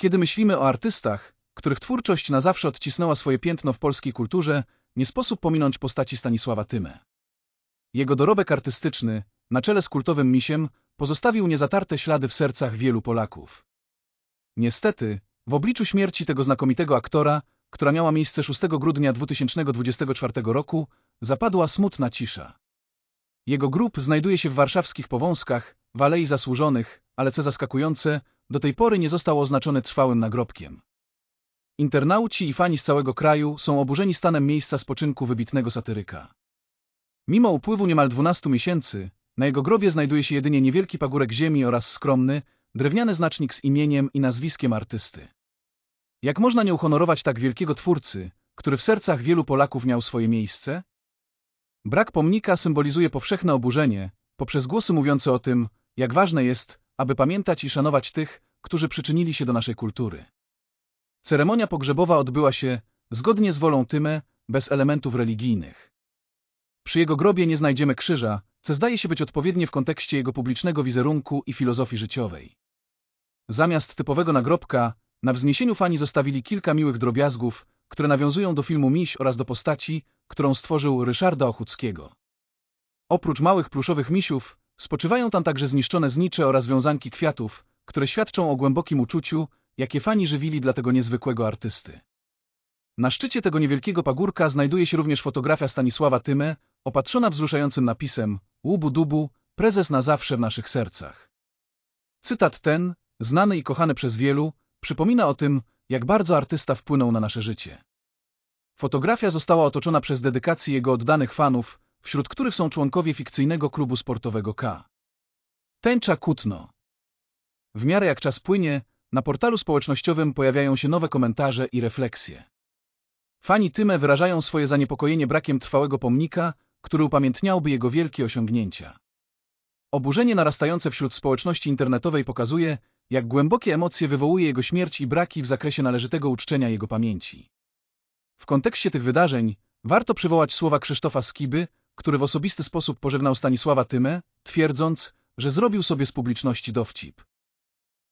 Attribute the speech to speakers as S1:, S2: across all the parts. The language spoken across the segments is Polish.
S1: Kiedy myślimy o artystach, których twórczość na zawsze odcisnęła swoje piętno w polskiej kulturze, nie sposób pominąć postaci Stanisława Tymę. Jego dorobek artystyczny, na czele z kultowym misiem, pozostawił niezatarte ślady w sercach wielu Polaków. Niestety, w obliczu śmierci tego znakomitego aktora, która miała miejsce 6 grudnia 2024 roku, zapadła smutna cisza. Jego grób znajduje się w warszawskich Powązkach, w Alei Zasłużonych, ale co zaskakujące, do tej pory nie został oznaczony trwałym nagrobkiem. Internauci i fani z całego kraju są oburzeni stanem miejsca spoczynku wybitnego satyryka. Mimo upływu niemal 12 miesięcy, na jego grobie znajduje się jedynie niewielki pagórek ziemi oraz skromny, drewniany znacznik z imieniem i nazwiskiem artysty. Jak można nie uhonorować tak wielkiego twórcy, który w sercach wielu Polaków miał swoje miejsce? Brak pomnika symbolizuje powszechne oburzenie, poprzez głosy mówiące o tym, jak ważne jest, aby pamiętać i szanować tych, którzy przyczynili się do naszej kultury. Ceremonia pogrzebowa odbyła się, zgodnie z wolą Tyme, bez elementów religijnych. Przy jego grobie nie znajdziemy krzyża, co zdaje się być odpowiednie w kontekście jego publicznego wizerunku i filozofii życiowej. Zamiast typowego nagrobka, na wzniesieniu fani zostawili kilka miłych drobiazgów, które nawiązują do filmu Miś oraz do postaci, którą stworzył Ryszarda Ochuckiego. Oprócz małych pluszowych misiów, spoczywają tam także zniszczone znicze oraz wiązanki kwiatów, które świadczą o głębokim uczuciu, jakie fani żywili dla tego niezwykłego artysty. Na szczycie tego niewielkiego pagórka znajduje się również fotografia Stanisława Tyme, opatrzona wzruszającym napisem Łubu dubu, prezes na zawsze w naszych sercach. Cytat ten, znany i kochany przez wielu, przypomina o tym, jak bardzo artysta wpłynął na nasze życie. Fotografia została otoczona przez dedykacje jego oddanych fanów, wśród których są członkowie fikcyjnego klubu sportowego K. Tęcza Kutno. W miarę jak czas płynie, na portalu społecznościowym pojawiają się nowe komentarze i refleksje. Fani Tyme wyrażają swoje zaniepokojenie brakiem trwałego pomnika, który upamiętniałby jego wielkie osiągnięcia. Oburzenie narastające wśród społeczności internetowej pokazuje, jak głębokie emocje wywołuje jego śmierć i braki w zakresie należytego uczczenia jego pamięci. W kontekście tych wydarzeń warto przywołać słowa Krzysztofa Skiby, który w osobisty sposób pożegnał Stanisława Tymę, twierdząc, że zrobił sobie z publiczności dowcip.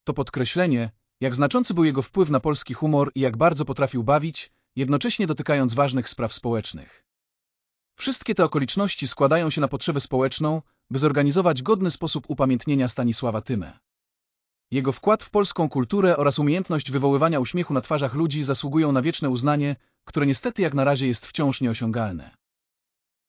S1: To podkreślenie, jak znaczący był jego wpływ na polski humor i jak bardzo potrafił bawić, jednocześnie dotykając ważnych spraw społecznych. Wszystkie te okoliczności składają się na potrzebę społeczną, by zorganizować godny sposób upamiętnienia Stanisława Tymę. Jego wkład w polską kulturę oraz umiejętność wywoływania uśmiechu na twarzach ludzi zasługują na wieczne uznanie, które niestety jak na razie jest wciąż nieosiągalne.